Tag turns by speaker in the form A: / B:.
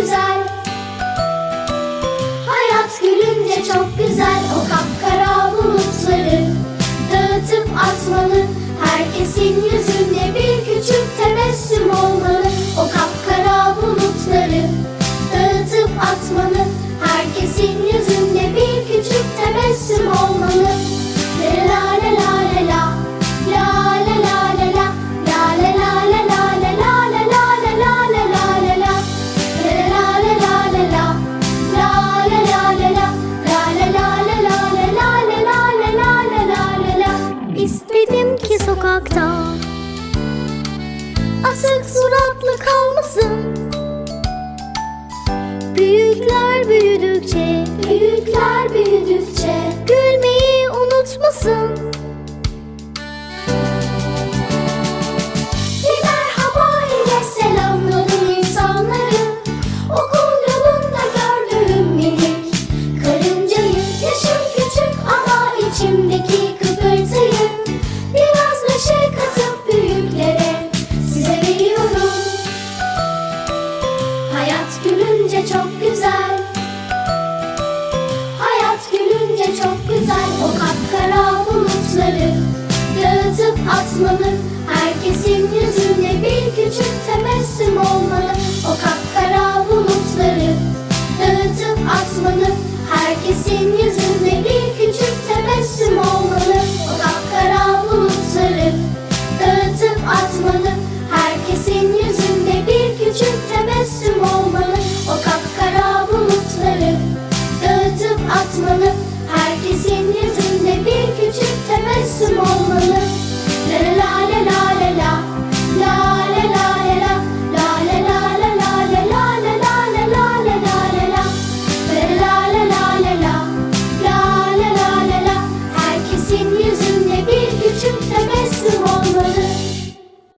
A: güzel. Hayat gülünce çok güzel. O kaptan Asık suratlı kalmasın. avuçları Dağıtıp atmalı Herkesin yüzünde bir küçük tebessüm olmalı O kapkara bulutları Dağıtıp atmalı Herkesin yüzünde bir küçük tebessüm olmalı O kapkara bulutları Dağıtıp atmalı